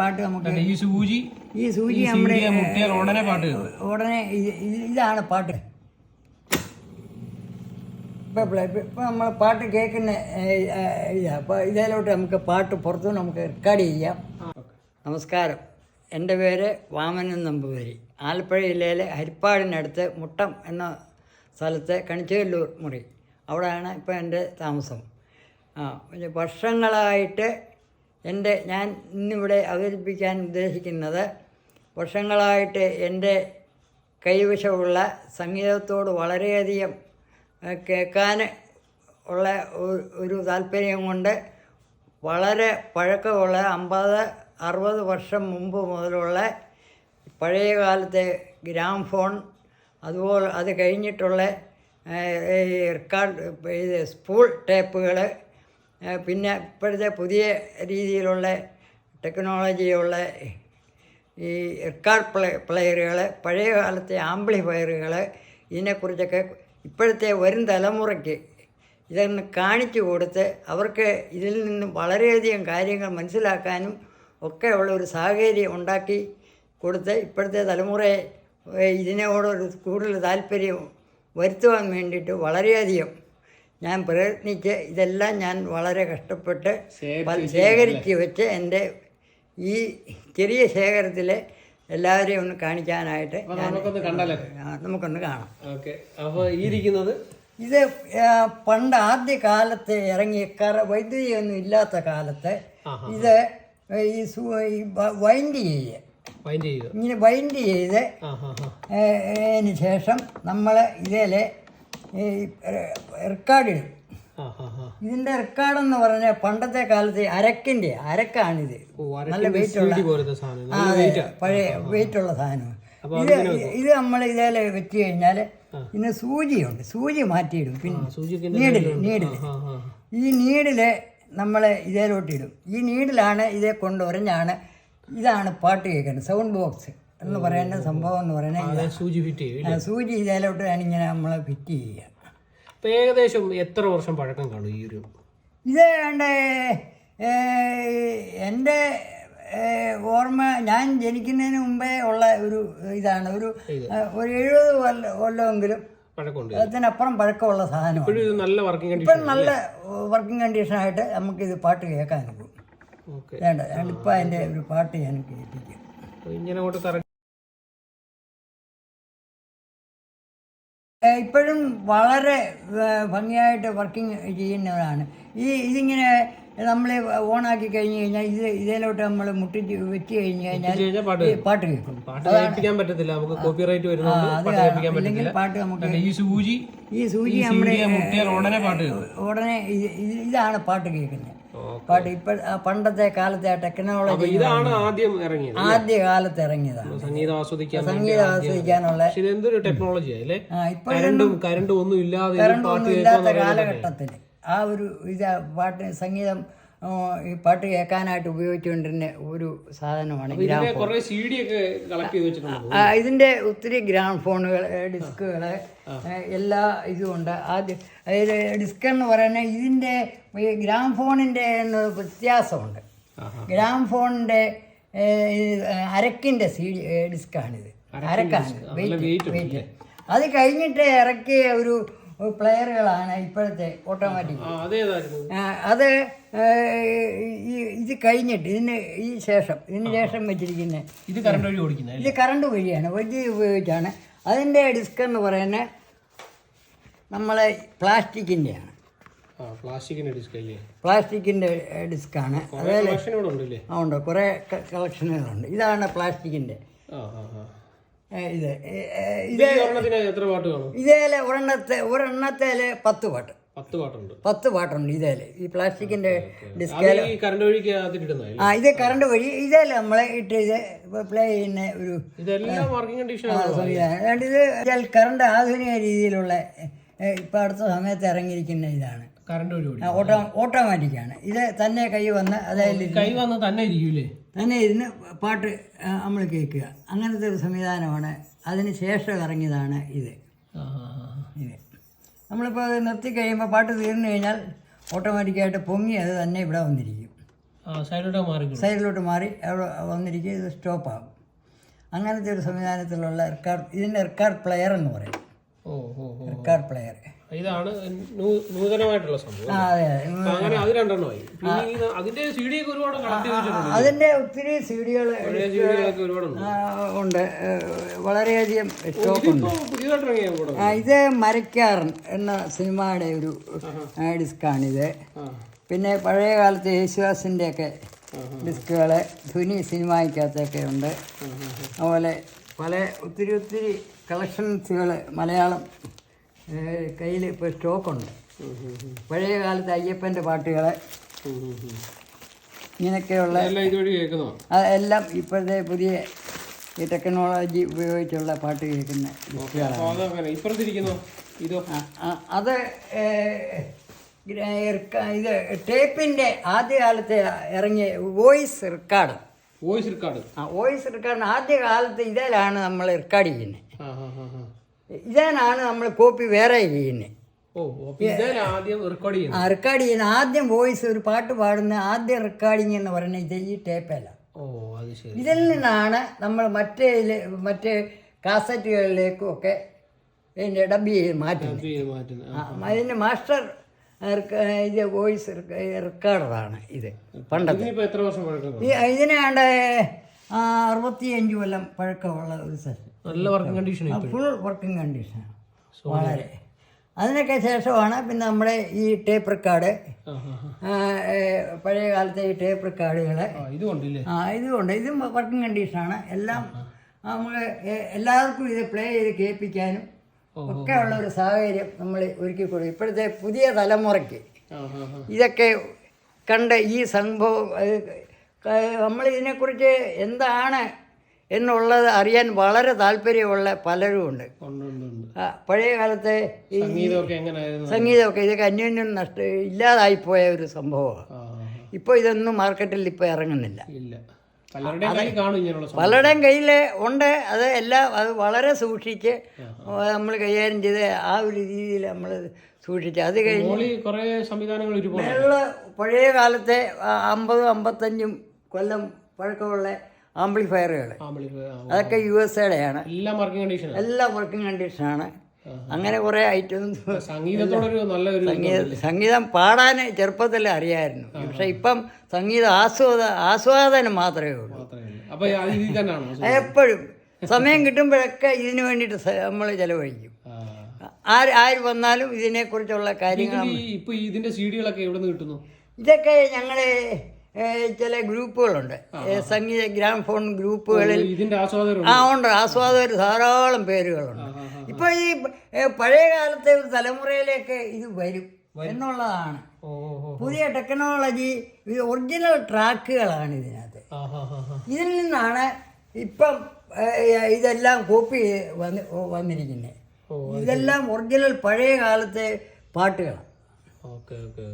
പാട്ട് നമുക്ക് ഈ സൂചി ഈ സൂചി നമ്മുടെ ഉടനെ പാട്ട്. ഉടനെ ഇത് ഇത് ഇതാണ് പാട്ട്. ഇപ്പം ഇപ്പം നമ്മൾ പാട്ട് കേൾക്കുന്ന ഇതാ അപ്പോൾ ഇതിലോട്ട് നമുക്ക് പാട്ട് പുറത്തു നമുക്ക് റെക്കോർഡ് ചെയ്യാം. നമസ്കാരം. എന്റെ പേര് വാമനൻ നമ്പൂതിരി. ആലപ്പുഴ ജില്ലയിലെ ഹരിപ്പാടിനടുത്ത് മുട്ടം എന്ന സ്ഥലത്തെ കണിച്ചേല്ലൂർ മുറി. അവിടെയാണ് ഇപ്പോൾ എന്റെ താമസം. ആ വർഷങ്ങളായിട്ട് എന്റെ ഞാൻ ഇന്നിവിടെ അവതരിപ്പിക്കാൻ ഉദ്ദേശിക്കുന്നത് വർഷങ്ങളായിട്ട് എന്റെ കൈവശമുള്ള സംഗീതത്തോട് വളരെയധികം കേൾക്കാൻ ഉള്ള ഒരു- താല്പര്യം കൊണ്ട് വളരെ പഴക്കമുള്ള അമ്പത് അറുപത് വർഷം മുമ്പ് മുതലുള്ള പഴയ കാലത്തെ ഗ്രാം ഫോൺ അതുപോലെ അത് കഴിഞ്ഞിട്ടുള്ള റെക്കോർഡ് ഇത് സ്പൂൾ ടേപ്പുകൾ പിന്നെ ഇപ്പോഴത്തെ പുതിയ രീതിയിലുള്ള ടെക്നോളജിയുള്ള ഈ റെക്കാർഡ് പ്ലേ പ്ലെയറുകൾ പഴയ കാലത്തെ ആംപ്ലിഫയറുകൾ ഇതിനെക്കുറിച്ചൊക്കെ ഇപ്പോഴത്തെ വരും തലമുറയ്ക്ക് ഇതൊന്ന് കാണിച്ചു കൊടുത്ത് അവർക്ക് ഇതിൽ നിന്ന് വളരെയധികം കാര്യങ്ങൾ മനസ്സിലാക്കാനും ഒക്കെ ഉള്ള ഒരു സാഹചര്യം ഉണ്ടാക്കി കൊടുത്ത് ഇപ്പോഴത്തെ തലമുറയെ ഇതിനോടൊരു കൂടുതൽ താല്പര്യം വരുത്തുവാൻ വേണ്ടിയിട്ട് വളരെയധികം ഞാൻ പ്രയത്നിച്ച് ഇതെല്ലാം ഞാൻ വളരെ കഷ്ടപ്പെട്ട് ശേഖരിച്ച് വെച്ച് എന്റെ ഈ ചെറിയ ശേഖരത്തിൽ എല്ലാവരെയും ഒന്ന് കാണിക്കാനായിട്ട് നമുക്കൊന്ന് നമുക്കൊന്ന് കാണാം. ഓക്കെ. അപ്പോൾ ഈ ഇരിക്കുന്നത്? ഇത് പണ്ട് ആദ്യ കാലത്ത് ഇറങ്ങിയ കറ വൈദ്യുതിയൊന്നും ഇല്ലാത്ത കാലത്ത് ഇത് ഈ വൈൻഡ് ചെയ്യുക ഇങ്ങനെ വൈൻഡ് ചെയ്ത് ശേഷം നമ്മൾ ഇതിൽ ഈ റെക്കോർഡ് ഇടും ആ. റെക്കോർഡ് എന്ന് പറഞ്ഞാൽ പണ്ടത്തെ കാലത്ത് അരക്കിന്റെ അരക്കാണിത്. നല്ല വെയിറ്റ് ഉള്ള പഴയ വെയിറ്റ് ഉള്ള സാധനം ഇത് ഇത് നമ്മൾ ഇതേ വെച്ച് കഴിഞ്ഞാൽ പിന്നെ സൂചിയുണ്ട്. സൂചി മാറ്റിയിടും. പിന്നെ സൂചിക്ക് നീഡിൽ നീഡിൽ ആ ഹാ ഈ നീഡിൽ നമ്മൾ ഇതേലോട്ടിടും. ഇടും ഈ നീഡിലാണ് ഇതേ കൊണ്ടുവരഞ്ഞാണ് ഇതാണ് പാട്ട് കേൾക്കുന്നത് സൗണ്ട് ബോക്സ് എന്ന് പറയുന്ന സംഭവം എന്ന് പറയുന്നത് സൂചി ഫിറ്റ് സൂചി ഇതിലോട്ട് ഇങ്ങനെ നമ്മൾ ഫിറ്റ് ചെയ്യുക. അപ്പോൾ ഏകദേശം എത്ര വർഷം പഴക്കം കാണും ഈ ഒരു ഇത് എന്റെ എന്റെ ഓർമ്മ ഞാൻ ജനിക്കുന്നതിന് മുമ്പേ ഉള്ള ഒരു ഇതാണ്. ഒരു ഒരു എഴുപത് കൊല്ല കൊല്ലമെങ്കിലും അതിനപ്പുറം പഴക്കമുള്ള സാധനമാണ്. ഇത് നല്ല വർക്കിംഗ് കണ്ടീഷൻ ഇപ്പം നല്ല വർക്കിംഗ് കണ്ടീഷനായിട്ട് നമുക്കിത് പാട്ട് കേൾക്കാൻ വേണ്ട ഇപ്പൊ അതിന്റെ ഒരു പാട്ട് ഞാൻ കേൾപ്പിക്കും ഇങ്ങനെ ഇപ്പോഴും വളരെ ഭംഗിയായിട്ട് വർക്കിംഗ് ചെയ്യുന്നവരാണ്. ഈ ഇതിങ്ങനെ നമ്മൾ ഓണാക്കി കഴിഞ്ഞ് കഴിഞ്ഞാൽ ഇത് ഇതിലോട്ട് നമ്മൾ മുട്ടി വെച്ച് കഴിഞ്ഞ് കഴിഞ്ഞാൽ പാട്ട് കേൾക്കും. പാട്ട് പറ്റത്തില്ല. നമുക്ക് കോപ്പിറൈറ്റ് റൈറ്റ് അത് പാട്ട് നമുക്ക് ഈ സൂചി ഈ സൂചി നമ്മുടെ ഉടനെ ഇതാണ് പാട്ട് കേൾക്കുന്നത്. ഓക്കെ. പാട്ട് ഇപ്പോൾ പണ്ടത്തെ കാലത്തെ ആ ടെക്നോളജി ഇതാണ് ആദ്യം ഇറങ്ങിയത് ആദ്യ കാലത്ത് ഇറങ്ങിയതാണ് സംഗീതം ആസ്വദിക്കാൻ സംഗീതം ആസ്വദിക്കാനുള്ള ടെക്നോളജിയാണ് ഇതെന്തൊരു ടെക്നോളജി അല്ലേ? കരണ്ടും കരണ്ടും ഒന്നും ഇല്ലാതെ പാട്ട് ഒന്നും ഇല്ലാത്ത കാലഘട്ടത്തിൽ ആ ഒരു ഇത് പാട്ട് സംഗീതം ഈ പാട്ട് കേൾക്കാനായിട്ട് ഉപയോഗിച്ചുകൊണ്ടിരുന്ന ഒരു സാധനമാണ് ഇതിന്റെ ഇതിന്റെ ഒത്തിരി ഗ്രാം ഫോണുകൾ ഡിസ്കുകൾ എല്ലാ ഇതുമുണ്ട് ആദ്യം അതായത് ഡിസ്ക് എന്ന് പറയുന്നത് ഇതിന്റെ ഈ ഗ്രാം ഫോണിന്റെ വ്യത്യാസമുണ്ട്. ആഹാ. ഗ്രാം ഫോണിന്റെ അരക്കിന്റെ സി ഡിസ്കാണിത്. അരക്കാണ് വെയിറ്റ് വെയിറ്റ്. അത് കഴിഞ്ഞിട്ട് ഇറക്കിയ ഒരു പ്ലെയറുകളാണ് ഇപ്പോഴത്തെ ഓട്ടോമാറ്റിക് അത് ഈ ഇത് കഴിഞ്ഞിട്ട് ഇതിന് ഈ ശേഷം ഇതിന് ശേഷം വെച്ചിരിക്കുന്ന ഇത് കറണ്ട് വഴി ഓടിക്കുന്നത് ഇത് കറണ്ട് വഴിയാണ് വൈദ്യുതി ഉപയോഗിച്ചാണ്. അതിന്റെ ഡിസ്ക് എന്ന് പറയുന്നത് നമ്മളെ പ്ലാസ്റ്റിക്കിന്റെയാണ് പ്ലാസ്റ്റിക്കിന്റെ ഡിസ്ക് അല്ലേ? പ്ലാസ്റ്റിക്കിന്റെ ഡിസ്ക്കാണ് ആ ഉണ്ട്. കുറേ കളക്ഷനുകളുണ്ട് ഇതാണ് പ്ലാസ്റ്റിക്കിന്റെ ഇത് ഇത് എത്ര പാട്ട് കാണും? ഇതേലെ ഒരെണ്ണത്തെ ഒരെണ്ണത്തേലെ പത്ത് പാട്ട്. പത്ത് പാട്ടുണ്ട്. പത്ത് പാട്ടുണ്ട് ഇതേൽ. ഈ പ്ലാസ്റ്റിക്കിന്റെ ഡിസ്കേല കറണ്ട് ആ ഇത് കറണ്ട് വഴി ഇതേലെ നമ്മളെ ഇട്ട് ഇത് പ്ലേ ചെയ്യുന്ന ഒരു ഇതെല്ലാം വർക്കിംഗ് കണ്ടീഷൻ ഇത് കറണ്ട് ആധുനിക രീതിയിലുള്ള ഇപ്പം അടുത്ത സമയത്ത് ഇറങ്ങിയിരിക്കുന്ന ഇതാണ്. കറണ്ട് വഴി ഓടി. ഓട്ടോ ഓട്ടോമാറ്റിക്കാണ്. ഇത് തന്നെ കൈ വന്ന് അതായത് കൈ വന്ന് തന്നെ ഇരിക്കൂലേ? തന്നെ ഇരുന്ന് പാട്ട് നമ്മൾ കേൾക്കുക. അങ്ങനത്തെ ഒരു സംവിധാനമാണ്. അതിന് ശേഷം ഇറങ്ങിയതാണ് ഇത്. നമ്മളിപ്പോൾ അത് നിർത്തി കഴിയുമ്പോൾ പാട്ട് തീർന്നു കഴിഞ്ഞാൽ ഓട്ടോമാറ്റിക്കായിട്ട് പൊങ്ങി അത് തന്നെ ഇവിടെ വന്നിരിക്കും. സൈഡിലോട്ട് മാറി സൈഡിലോട്ട് മാറി അവിടെ വന്നിരിക്കും ഇത് സ്റ്റോപ്പാകും. അങ്ങനത്തെ ഒരു സംവിധാനത്തിലുള്ള റെക്കാർഡ് ഇതിന്റെ റെക്കാർഡ് പ്ലെയർ എന്ന് പറയും. റെക്കാർഡ് പ്ലെയർ ഇതാണ് നൂതനമായിട്ടുള്ള സംഭവം. അങ്ങനെ അത് രണ്ടെണ്ണമായി അതിന്റെ സി ഡി ഒക്കെ ഒരുപാട് കളക്ട് ചെയ്തിട്ടുണ്ട്. അതിന്റെ ഒത്തിരി സി ഡികൾ ഉണ്ട്. വളരെയധികം സ്റ്റോക്കുണ്ട് ഇത് മരക്കാരൻ എന്ന സിനിമയുടെ ഒരു ഡിസ്കാണിത്. പിന്നെ പഴയ കാലത്ത് യേശുദാസിന്റെ ഒക്കെ ഡിസ്കുകൾ ധുനി സിനിമയ്ക്കകത്തൊക്കെ ഉണ്ട്. അതുപോലെ പല ഒത്തിരി ഒത്തിരി കളക്ഷൻസുകൾ മലയാളം കയ്യിൽ ഇപ്പോൾ സ്റ്റോക്കുണ്ട്. പഴയ കാലത്ത് അയ്യപ്പന്റെ പാട്ടുകൾ ഉം. ഇങ്ങനെയൊക്കെയുള്ള എല്ലാം ഇപ്പോഴത്തെ പുതിയ ഈ ടെക്നോളജി ഉപയോഗിച്ചുള്ള പാട്ട് കേൾക്കുന്ന അത് ഇത് ടേപ്പിന്റെ ആദ്യകാലത്തെ ഇറങ്ങിയ വോയിസ് റെക്കോർഡ്. Voice record. ആ വോയിസ് റെക്കോർഡ് ആദ്യ കാലത്ത് ഇതിലാണ് നമ്മൾ റെക്കോർഡ് ചെയ്യുന്നത്. ഇതിനാണ് നമ്മൾ കോപ്പി വേറെ ചെയ്യുന്നത്. റെക്കോർഡ് ചെയ്യുന്നു ആ റെക്കോർഡ് ചെയ്യുന്ന ആദ്യം വോയിസ് ഒരു പാട്ട് പാടുന്ന ആദ്യ റെക്കോർഡിങ് എന്ന് പറയുന്നത് ഇത് ഈ ടേപ്പല്ല. ഇതിൽ നിന്നാണ് നമ്മൾ മറ്റേ മറ്റേ കാസറ്റുകളിലേക്കും ഒക്കെ ഇതിന്റെ ഡബ് ചെയ്ത് മാറ്റുന്നത്. അതിന് മാസ്റ്റർ ഇത് വോയിസ് റെക്കോർഡറാണ് ഇത്. പണ്ടത്തെ. എത്ര വർഷം? ഈ ഇതിനാണ്ട് അറുപത്തിയഞ്ച് കൊല്ലം പഴക്കമുള്ള ഒരു സെറ്റ് നല്ല വർക്കിംഗ് കണ്ടീഷൻ ഫുൾ വർക്കിംഗ് കണ്ടീഷനാണ് വളരെ. അതിനൊക്കെ ശേഷമാണ് പിന്നെ നമ്മുടെ ഈ ടേപ്പ് റെക്കാർഡ് പഴയ കാലത്തെ ഈ ടേപ്പ് റെക്കാർഡുകൾ ആ ഇതുകൊണ്ട് ഇതും വർക്കിംഗ് കണ്ടീഷനാണ് എല്ലാം നമ്മൾ എല്ലാവർക്കും ഇത് പ്ലേ ചെയ്ത് കേൾപ്പിക്കാനും ഒക്കെ ഉള്ള ഒരു സാഹചര്യം നമ്മൾ ഒരുക്കി കൊടുക്കും. ഇപ്പോഴത്തെ പുതിയ തലമുറയ്ക്ക് ഇതൊക്കെ കണ്ട ഈ സംഭവം നമ്മൾ ഇതിനെക്കുറിച്ച് എന്താണ് എന്നുള്ളത് അറിയാൻ വളരെ താല്പര്യമുള്ള പലരും ഉണ്ട്. പഴയ കാലത്തെ സംഗീതമൊക്കെ ഇതൊക്കെ അന്യോന്യം നഷ്ട ഇല്ലാതായിപ്പോയ ഒരു സംഭവമാണ്. ഇപ്പോൾ ഇതൊന്നും മാർക്കറ്റിൽ ഇപ്പോൾ ഇറങ്ങുന്നില്ല. ഇല്ല. പലരുടെയും കയ്യിൽ ഉണ്ട്. അത് എല്ലാം അത് വളരെ സൂക്ഷിച്ച് നമ്മൾ കൈകാര്യം ചെയ്ത് ആ ഒരു രീതിയിൽ നമ്മൾ സൂക്ഷിച്ച് അത് കഴിഞ്ഞ് മോളി സംവിധാനങ്ങൾ ഒരുപാട് ഉള്ള പഴയ കാലത്തെ അമ്പതും അമ്പത്തഞ്ചും കൊല്ലം പഴക്കമുള്ള ആംപ്ലിഫയറുകൾ അതൊക്കെ യു എസ് എയുടെയാണ് എല്ലാം വർക്കിംഗ് കണ്ടീഷനാണ് അങ്ങനെ കുറേ ഐറ്റംസ് സംഗീതത്തോടൊരു നല്ലൊരു സംഗീതം സംഗീതം പാടാൻ ചെറുപ്പത്തിൽ അറിയായിരുന്നു. പക്ഷെ ഇപ്പം സംഗീത ആസ്വാദ ആസ്വാദനം മാത്രമേ ഉള്ളൂ. എപ്പോഴും. സമയം കിട്ടുമ്പോഴൊക്കെ ഇതിനു വേണ്ടിയിട്ട് നമ്മൾ ചിലവഴിക്കും. ആര് ആര് വന്നാലും ഇതിനെക്കുറിച്ചുള്ള കാര്യങ്ങൾ ഇതിന്റെ ഇതിന്റെ ഇതിന്റെ സീഡികളൊക്കെ എവിടെ നിന്ന് കിട്ടുന്നു? ഇതൊക്കെ ഞങ്ങൾ ചില ഗ്രൂപ്പുകളുണ്ട്. സംഗീത സംഗീത ഗ്രാമഫോൺ ഗ്രൂപ്പുകളിൽ ആ ഉണ്ട്. ആസ്വാദകർ ധാരാളം പേരുകളുണ്ട്. ഇപ്പോൾ ഈ പഴയ കാലത്തെ ഒരു തലമുറയിലേക്ക് ഇത് വരും എന്നുള്ളതാണ്. പുതിയ ടെക്നോളജി ഒറിജിനൽ ട്രാക്കുകളാണ് ഇതിനകത്ത്. ഇതിൽ നിന്നാണ് ഇപ്പം ഇതെല്ലാം കോപ്പി വന്ന് വന്നിരിക്കുന്നത്. ഇതെല്ലാം ഒറിജിനൽ പഴയ കാലത്തെ പാട്ടുകളാണ്. Okay okay.